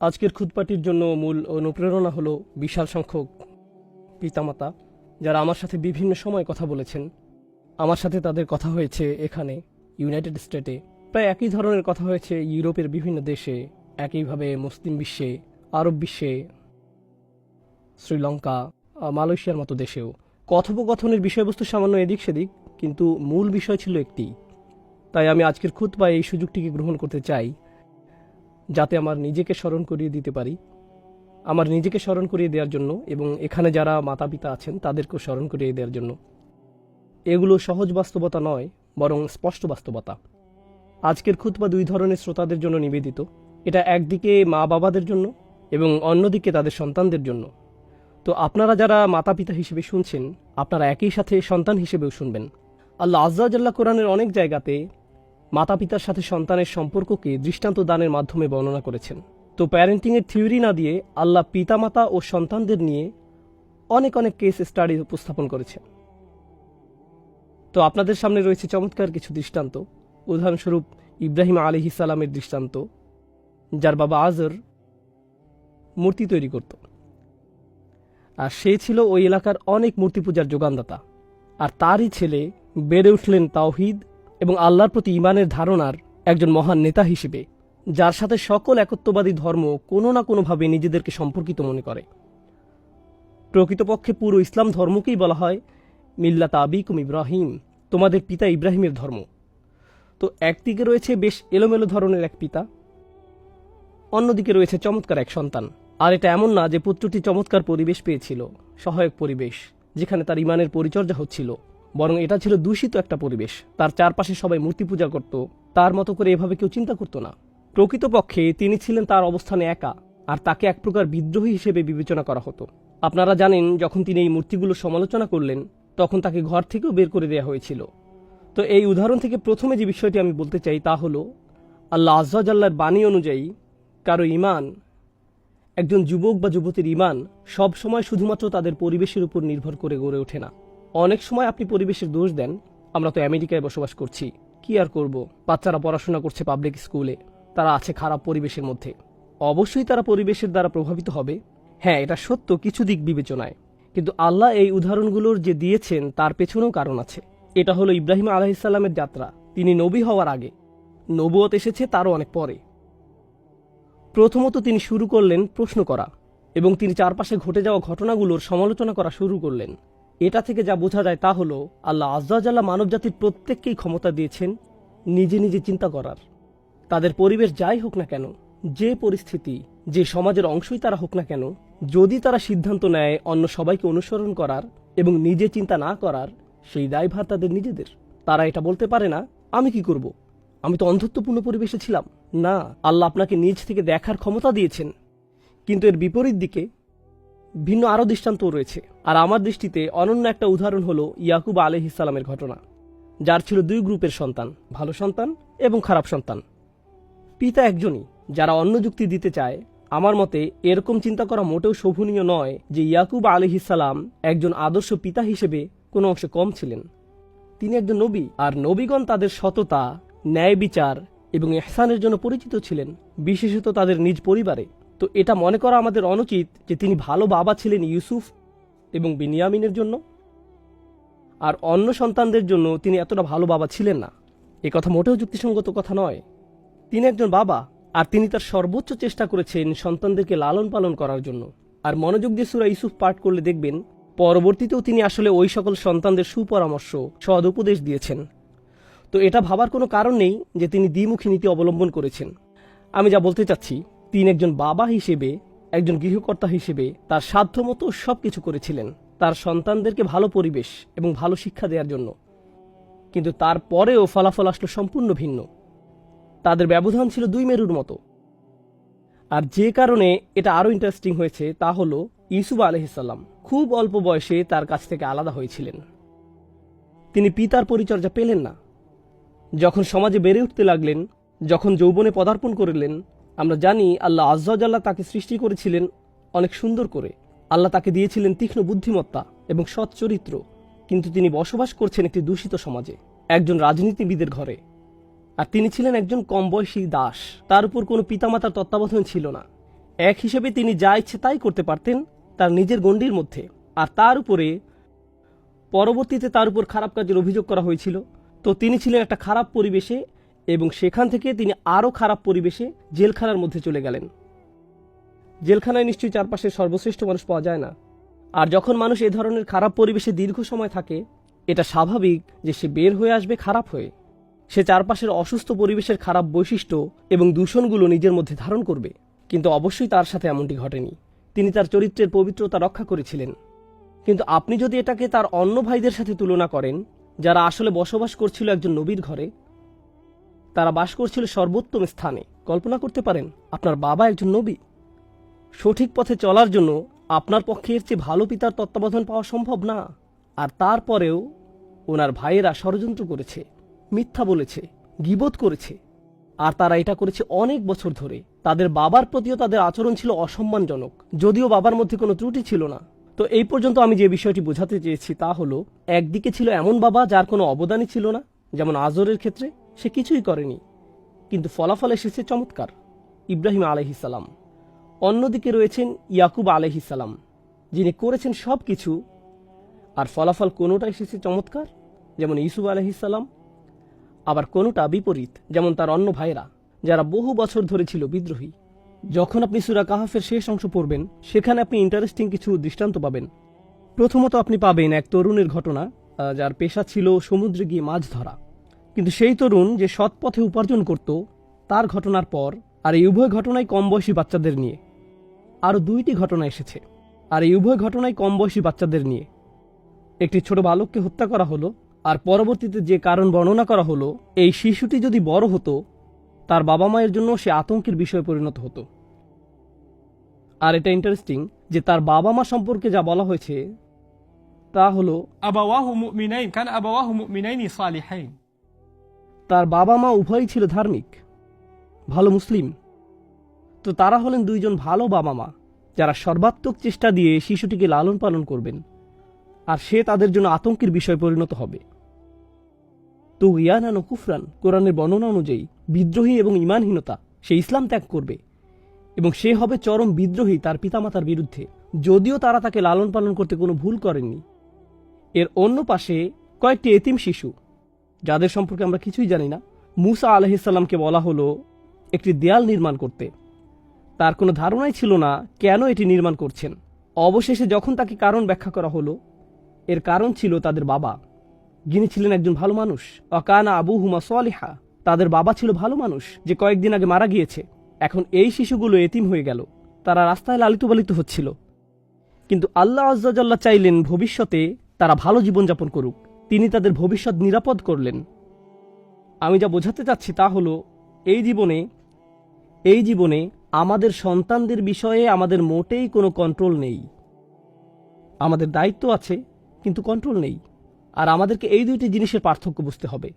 আজকের খুদপাটির জন্য মূল অনুপ্রেরণা হলো বিশাল সংখ্যক পিতামাতা, যারা আমার সাথে বিভিন্ন সময় কথা বলেছেন। আমার সাথে তাদের কথা হয়েছে এখানে ইউনাইটেড স্টেটে প্রায় একই ধরনের কথা হয়েছে ইউরোপের বিভিন্ন দেশে, একইভাবে মুসলিম বিশ্বে, আরব বিশ্বে, শ্রীলঙ্কা মালয়েশিয়ার মতো দেশেও। কথোপকথনের বিষয়বস্তু সামান্য এদিক সেদিক, কিন্তু মূল বিষয় ছিল একটি। তাই আমি আজকের খুদ বা এই সুযোগটিকে গ্রহণ করতে চাই। যাতে আমার নিজেকে স্মরণ করিয়ে দিতে পারি। আমার নিজেকে স্মরণ করিয়ে দেওয়ার জন্য এবং এখানে যারা মাতা পিতা আছেন, তাদেরকেও স্মরণ করিয়ে দেওয়ার জন্য। এগুলো সহজ বাস্তবতা নয়, বরং স্পষ্ট বাস্তবতা। আজকের খুতবা দুই ধরনের শ্রোতাদের জন্য নিবেদিত। এটা একদিকে মা বাবাদের জন্য এবং অন্যদিকে তাদের সন্তানদের জন্য। তো আপনারা যারা মাতা পিতা হিসেবে শুনছেন, আপনারা একই সাথে সন্তান হিসেবেও শুনবেন। আল্লাহ আজ্জাজাল্লাহ কোরআনের অনেক জায়গাতে মাতা পিতার সাথে সন্তানের সম্পর্ককে দৃষ্টান্ত দানের মাধ্যমে বর্ণনা করেছেন। তো প্যারেন্টিংয়ের থিওরি না দিয়ে আল্লাহ পিতামাতা ও সন্তানদের নিয়ে অনেক অনেক কেস স্টাডি উপস্থাপন করেছেন। তো আপনাদের সামনে রয়েছে চমৎকার কিছু দৃষ্টান্ত। উদাহরণস্বরূপ ইব্রাহিম আলী সালামের দৃষ্টান্ত, যার বাবা আজর মূর্তি তৈরি করত। আর সে ছিল ওই এলাকার অনেক মূর্তি পূজার যোগানদাতা। আর তারই ছেলে বেড়ে উঠলেন তাওহিদ এবং আল্লাহর প্রতি ইমানের ধারণার একজন মহান নেতা হিসেবে, যার সাথে সকল একত্ববাদী ধর্ম কোনো না কোনোভাবে নিজেদেরকে সম্পর্কিত মনে করে। প্রকৃতপক্ষে পুরো ইসলাম ধর্মকেই বলা হয় মিল্লাত আবিকুম ইব্রাহিম, তোমাদের পিতা ইব্রাহিমের ধর্ম। তো একদিকে রয়েছে বেশ এলোমেলো ধরনের এক পিতা, অন্যদিকে রয়েছে চমৎকার এক সন্তান। আর এটা এমন না যে পুত্রটি চমৎকার পরিবেশ পেয়েছিল, সহায়ক পরিবেশ, যেখানে তার ইমানের পরিচর্যা হচ্ছিল। বরং এটা ছিল দূষিত একটা পরিবেশ। তার চারপাশে সবাই মূর্তি পূজা করত। তার মতো করে এভাবে কেউ চিন্তা করতো না। প্রকৃতপক্ষে তিনি ছিলেন তার অবস্থানে একা, আর তাকে এক প্রকার বিদ্রোহী হিসেবে বিবেচনা করা হতো। আপনারা জানেন, যখন তিনি এই মূর্তিগুলো সমালোচনা করলেন, তখন তাকে ঘর থেকেও বের করে দেওয়া হয়েছিল। তো এই উদাহরণ থেকে প্রথমে যে বিষয়টি আমি বলতে চাই তা হলো, আল্লাহ আজ্লাহর বাণী অনুযায়ী, কারও ইমান একজন যুবক বা যুবতীর ইমান সব সময় শুধুমাত্র তাদের পরিবেশের উপর নির্ভর করে গড়ে ওঠে না। অনেক সময় আপনি পরিবেশের দোষ দেন, আমরা তো আমেরিকায় বসবাস করছি, কি আর করব? বাচ্চারা পড়াশোনা করছে পাবলিক স্কুলে তারা আছে খারাপ পরিবেশের মধ্যে। অবশ্যই তারা পরিবেশের দ্বারা প্রভাবিত হবে। হ্যাঁ এটা সত্য কিছু দিক বিবেচনায়। কিন্তু আল্লাহ এই উদাহরণগুলোর যে দিয়েছেন, তার পেছনেও কারণ আছে। এটা হলো ইব্রাহিম আলাহিসাল্লামের যাত্রা। তিনি নবী হওয়ার আগে। নবুয়ত এসেছে তারও অনেক পরে। প্রথমত তিনি শুরু করলেন প্রশ্ন করা এবং তিনি চারপাশে ঘটে যাওয়া ঘটনাগুলোর সমালোচনা করা শুরু করলেন। এটা থেকে যা বোঝা যায় তা হলো, আল্লাহ আজ্লাহ মানবজাতির প্রত্যেককেই ক্ষমতা দিয়েছেন নিজে নিজে চিন্তা করার। তাদের পরিবেশ যাই হোক না কেন, যে পরিস্থিতি, যে সমাজের অংশই তারা হোক না কেন, যদি তারা সিদ্ধান্ত নেয় অন্য সবাইকে অনুসরণ করার এবং নিজে চিন্তা না করার, সেই দায়ভার তাদের নিজেদের। তারা এটা বলতে পারে না, আমি কি করব? আমি তো অন্ধত্বপূর্ণ পরিবেশে ছিলাম। না, আল্লাহ আপনাকে নিজ থেকে দেখার ক্ষমতা দিয়েছেন। কিন্তু এর বিপরীত দিকে ভিন্ন আরও দৃষ্টান্তও রয়েছে। আর আমার দৃষ্টিতে অনন্য একটা উদাহরণ হলো ইয়াকুব আলহ ইসালামের ঘটনা, যার ছিল দুই গ্রুপের সন্তান, ভালো সন্তান এবং খারাপ সন্তান। পিতা একজনই, যারা অন্য যুক্তি দিতে চায়। আমার মতে, এরকম চিন্তা করা মোটেও শোভনীয় নয় যে ইয়াকুব আলহিসাল্লাম একজন আদর্শ পিতা হিসেবে কোনো অংশে কম ছিলেন। তিনি একজন নবী, আর নবীগণ তাদের সততা, ন্যায় বিচার এবং এহসানের জন্য পরিচিত ছিলেন, বিশেষত তাদের নিজ পরিবারে। তো এটা মনে করা আমাদের অনুচিত যে তিনি ভালো বাবা ছিলেন ইউসুফ এবং বিনিয়ামিনের জন্য। আর অন্য সন্তানদের জন্য তিনি এতটা ভালো বাবা ছিলেন না। এ কথা মোটেও যুক্তিসঙ্গত কথা নয়। তিনি একজন বাবা, আর তিনি তার সর্বোচ্চ চেষ্টা করেছেন সন্তানদেরকে লালন পালন করার জন্য। আর মনোযোগ দিয়ে সুরা ইউসুফ পাঠ করলে দেখবেন, পরবর্তীতেও তিনি আসলে ওই সকল সন্তানদের সুপরামর্শ, সদ উপদেশ দিয়েছেন। তো এটা ভাবার কোনো কারণ নেই যে তিনি দ্বিমুখী নীতি অবলম্বন করেছেন। আমি যা বলতে চাচ্ছি তিনি একজন বাবা হিসেবে, একজন গৃহকর্তা হিসেবে তার সাধ্যমতো সব কিছু করেছিলেন, তার সন্তানদেরকে ভালো পরিবেশ এবং ভালো শিক্ষা দেওয়ার জন্য। কিন্তু তারপরেও ফলাফল আসলো সম্পূর্ণ ভিন্ন। তাদের ব্যবধান ছিল দুই মেরুর মতো। আর যে কারণে এটা আরও ইন্টারেস্টিং হয়েছে তা হলো ইউসুফ আলহিসাল্লাম খুব অল্প বয়সে তার কাছ থেকে আলাদা হয়েছিলেন। তিনি পিতার পরিচর্যা পেলেন না। যখন সমাজে বেড়ে উঠতে লাগলেন, যখন যৌবনে পদার্পণ করলেন আমরা জানি আল্লাহ আজ্লাহ তাকে সৃষ্টি করেছিলেন অনেক সুন্দর করে। আল্লাহ তাকে দিয়েছিলেন তীক্ষ্ণ বুদ্ধিমত্তা এবং সৎ চরিত্র, কিন্তু তিনি বসবাস করছেন একটি দূষিত সমাজে, একজন রাজনীতিবিদের ঘরে। আর তিনি ছিলেন একজন কম বয়সী দাস। তার উপর কোনো পিতামাতার তত্ত্বাবধান ছিল না। এক হিসেবে তিনি যা ইচ্ছে তাই করতে পারতেন তার নিজের গণ্ডির মধ্যে। আর তার উপরে পরবর্তীতে তার উপর খারাপ কাজের অভিযোগ করা হয়েছিল। তো তিনি ছিলেন একটা খারাপ পরিবেশে এবং সেখান থেকে তিনি আরও খারাপ পরিবেশে জেলখানার মধ্যে চলে গেলেন। জেলখানায় নিশ্চয়ই চারপাশে সর্বশ্রেষ্ঠ মানুষ পাওয়া যায় না। আর যখন মানুষ এ ধরনের খারাপ পরিবেশে দীর্ঘ সময় থাকে, এটা স্বাভাবিক যে সে বের হয়ে আসবে খারাপ হয়ে। সে চারপাশের অসুস্থ পরিবেশের খারাপ বৈশিষ্ট্য এবং দূষণগুলো নিজের মধ্যে ধারণ করবে। কিন্তু অবশ্যই তার সাথে এমনটি ঘটেনি। তিনি তার চরিত্রের পবিত্রতা রক্ষা করেছিলেন। কিন্তু আপনি যদি এটাকে তার অন্য ভাইদের সাথে তুলনা করেন, যারা আসলে বসবাস করছিল একজন নবীর ঘরে তারা বাস করছিল সর্বোত্তম স্থানে। কল্পনা করতে পারেন, আপনার বাবা একজন নবী। সঠিক পথে চলার জন্য আপনার পক্ষে এর চেয়ে ভালো পিতার তত্ত্বাবধান পাওয়া সম্ভব না। আর তারপরেও ওনার ভাইয়েরা ষড়যন্ত্র করেছে, মিথ্যা বলেছে গিবোধ করেছে। আর তারা এটা করেছে অনেক বছর ধরে। তাদের বাবার প্রতিও তাদের আচরণ ছিল অসম্মানজনক। যদিও বাবার মধ্যে কোনো ত্রুটি ছিল না। তো এই পর্যন্ত আমি যে বিষয়টি বোঝাতে চেয়েছি তা হলো, একদিকে ছিল এমন বাবা যার কোনো অবদানই ছিল না, যেমন আজরের ক্ষেত্রে সে কিছুই করেনি। কিন্তু ফলাফল এসেছে চমৎকার। ইব্রাহিম আলহিসাল্লাম অন্যদিকে রয়েছেন ইয়াকুব আলহিসাল্লাম যিনি করেছেন সব কিছু আর ফলাফল কোনোটা এসেছে চমৎকার? যেমন ইসুফ আলহিসাল্লাম আবার কোনোটা বিপরীত, যেমন তার অন্য ভাইরা যারা বহু বছর ধরে ছিল বিদ্রোহী। যখন আপনি সুরা কাহাফের শেষ অংশ পড়বেন, সেখানে আপনি ইন্টারেস্টিং কিছু দৃষ্টান্ত পাবেন। প্রথমত আপনি পাবেন এক তরুণের ঘটনা যার পেশা ছিল সমুদ্রে গিয়ে মাছ ধরা। কিন্তু সেই তরুণ যে সৎ পথে উপার্জন করত, তার ঘটনার পর আর এই উভয় ঘটনায় কম বয়সী বাচ্চাদের নিয়ে। আরও দুইটি ঘটনা এসেছে, আর এই উভয় ঘটনায় কম বয়সী বাচ্চাদের নিয়ে। একটি ছোট বালককে হত্যা করা হলো, আর পরবর্তীতে যে কারণ বর্ণনা করা হলো, এই শিশুটি যদি বড় হতো, তার বাবা মায়ের জন্য সে আতঙ্কের বিষয়ে পরিণত হতো। আর এটা ইন্টারেস্টিং যে তার বাবা মা সম্পর্কে যা বলা হয়েছে, তা হলো, আবাওয়াহু মুমিনাইন, কান আবাওয়াহু মুমিনাইনি সালিহাইন। তার বাবা মা উভয়ই ছিল ধার্মিক, ভালো মুসলিম। তো তারা হলেন দুইজন ভালো বাবা মা যারা সর্বাত্মক চেষ্টা দিয়ে শিশুটিকে লালন পালন করবেন, আর সে তাদের জন্য আতঙ্কের বিষয় পরিণত হবে। তো ইয়ানান ও কুফরান, কোরআনের বর্ণনা অনুযায়ী বিদ্রোহী এবং ইমানহীনতা সে ইসলাম ত্যাগ করবে, এবং সে হবে চরম বিদ্রোহী তার পিতামাতার বিরুদ্ধে, যদিও তারা তাকে লালন পালন করতে কোনো ভুল করেননি। এর অন্য পাশে কয়েকটি এতিম শিশু যাদের সম্পর্কে আমরা কিছুই জানি না, মুসা আলহিসাল্লামকে বলা হলো একটি দেয়াল নির্মাণ করতে। তার কোনো ধারণাই ছিল না কেন এটি নির্মাণ করছেন। অবশেষে যখন তাকে কারণ ব্যাখ্যা করা হলো, এর কারণ ছিল তাদের বাবা। যিনি ছিলেন একজন ভালো মানুষ। অকানা আবু হুমা সোয়ালিহা তাদের বাবা ছিল ভালো মানুষ যে কয়েকদিন আগে মারা গিয়েছে। এখন এই শিশুগুলো এতিম হয়ে গেল। তারা রাস্তায় লালিত পালিত হচ্ছিল। কিন্তু আল্লাহ আজ্জাল্লাহ চাইলেন ভবিষ্যতে তারা ভালো জীবনযাপন করুক। তিনি তাদের ভবিষ্যৎ নিরাপদ করলেন। আমি যা বোঝাতে চাচ্ছি তা হলো, এই জীবনে এই জীবনে আমাদের সন্তানদের বিষয়ে আমাদের মোটেই কোনো কন্ট্রোল নেই। আমাদের দায়িত্ব আছে, কিন্তু কন্ট্রোল নেই। আর আমাদেরকে এই দুইটি জিনিসের পার্থক্য বুঝতে হবে।